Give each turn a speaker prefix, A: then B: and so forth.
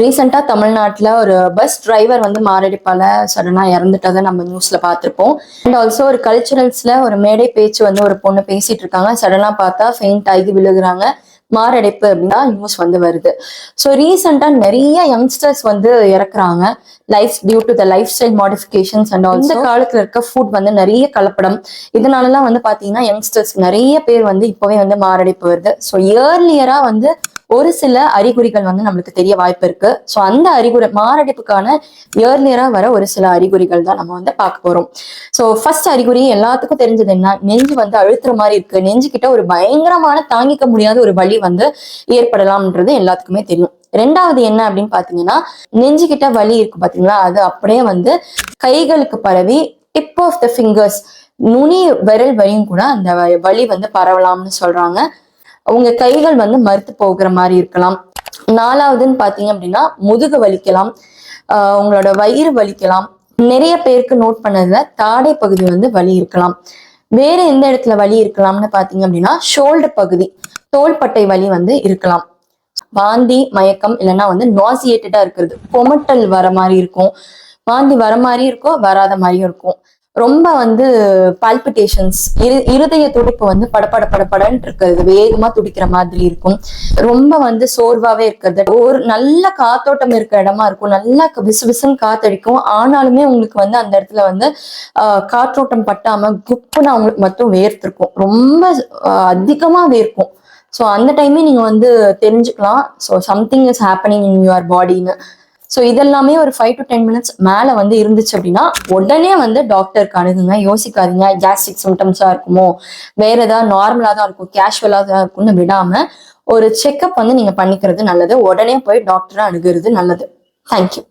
A: ரீசெண்டாக தமிழ்நாட்டில் ஒரு பஸ் டிரைவர் வந்து மாரடைப்பால சடனாக இறந்துட்டதை நம்ம நியூஸ்ல பார்த்துருப்போம். அண்ட் ஆல்சோ ஒரு கல்ச்சுரல்ஸ்ல ஒரு மேடை பேச்சு வந்து ஒரு பொண்ணு பேசிட்டு இருக்காங்க. சடனாக பார்த்தா ஃபெயிண்ட் ஆகி விழுகுறாங்க. மாரடைப்பு அப்படின்னா நியூஸ் வந்து வருது. ஸோ ரீசெண்டாக நிறைய யங்ஸ்டர்ஸ் வந்து இறக்குறாங்க. Life due to the lifestyle modifications and இந்த காலத்துல இருக்க ஃபுட் வந்து நிறைய கலப்படம். இதனாலலாம் வந்து பாத்தீங்கன்னா யங்ஸ்டர்ஸ் நிறைய பேர் வந்து இப்போவே வந்து மாரடைப்பு வருது. ஸோ இயர்லியரா வந்து ஒரு சில அறிகுறிகள் வந்து நம்மளுக்கு தெரிய வாய்ப்பு இருக்கு. ஸோ அந்த அறிகுறி மாரடைப்புக்கான இயர்லியரா வர ஒரு சில அறிகுறிகள் தான் நம்ம வந்து பார்க்க போறோம். ஸோ ஃபர்ஸ்ட் அறிகுறி எல்லாத்துக்கும் தெரிஞ்சது என்ன? நெஞ்சு வந்து அழுத்துற மாதிரி இருக்கு. நெஞ்சுக்கிட்ட ஒரு பயங்கரமான தாங்கிக்க முடியாத ஒரு வலி வந்து ஏற்படலாம்ன்றது எல்லாத்துக்குமே தெரியும். ரெண்டாவது என்ன அப்படின்னு பாத்தீங்கன்னா நெஞ்சு கிட்ட வலி இருக்கு பாத்தீங்களா? அது அப்படியே வந்து கைகளுக்கு பரவி டிப் ஆஃப் த ஃபிங்கர்ஸ் நுனி விரல் வரையும் கூட அந்த வலி வந்து பரவலாம்னு சொல்றாங்க. உங்க கைகள் வந்து மறுத்து போகிற மாதிரி இருக்கலாம். நாலாவதுன்னு பாத்தீங்க அப்படின்னா முதுகு வலிக்கலாம். ஆஹ் உங்களோட வயிறு வலிக்கலாம். நிறைய பேருக்கு நோட் பண்ணதுல தாடை பகுதி வந்து வலி இருக்கலாம். வேற எந்த இடத்துல வலி இருக்கலாம்னு பாத்தீங்க அப்படின்னா ஷோல்டர் பகுதி தோள்பட்டை வலி வந்து இருக்கலாம். வாந்தி மயக்கம் இல்லைன்னா வந்து நாசியேட்டடா இருக்கிறது. கொமட்டல் வர மாதிரி இருக்கும். வாந்தி வர மாதிரி இருக்கும் வராத மாதிரியும் இருக்கும். ரொம்ப வந்து பால்பிட்டேஷன்ஸ் இரு இருதய துடிப்பு வந்து படபட படபடன்னு இருக்கிறது. வேகமா துடிக்கிற மாதிரி இருக்கும். ரொம்ப வந்து சோர்வாவே இருக்கிறது. ஒரு நல்ல காத்தோட்டம் இருக்கிற இடமா இருக்கும். நல்லா விசு விசுன்னு காத்தடிக்கும். ஆனாலுமே உங்களுக்கு வந்து அந்த இடத்துல வந்து ஆஹ், காற்றோட்டம் பட்டாம குப்புன்னு அவங்களுக்கு மட்டும் வேர்த்திருக்கும். ரொம்ப அதிகமா வேர்க்கும். ஸோ அந்த டைமே நீங்க வந்து தெரிஞ்சுக்கலாம். So something is happening in your பாடின்னு so இதெல்லாமே ஒரு ஃபைவ் டு டென் மினிட்ஸ் மேலே வந்து இருந்துச்சு அப்படின்னா உடனே வந்து டாக்டருக்கு அணுகுங்க. யோசிக்காதீங்க. கேஸ்ட்ரிக் சிம்டம்ஸாக இருக்குமோ? வேற ஏதாவது நார்மலாக தான் இருக்கும். கேஷுவலாக தான் இருக்கும்னு விடாமல் ஒரு செக்கப் வந்து நீங்கள் பண்ணிக்கிறது நல்லது. உடனே போய் டாக்டரை அணுகிறது நல்லது. தேங்க்யூ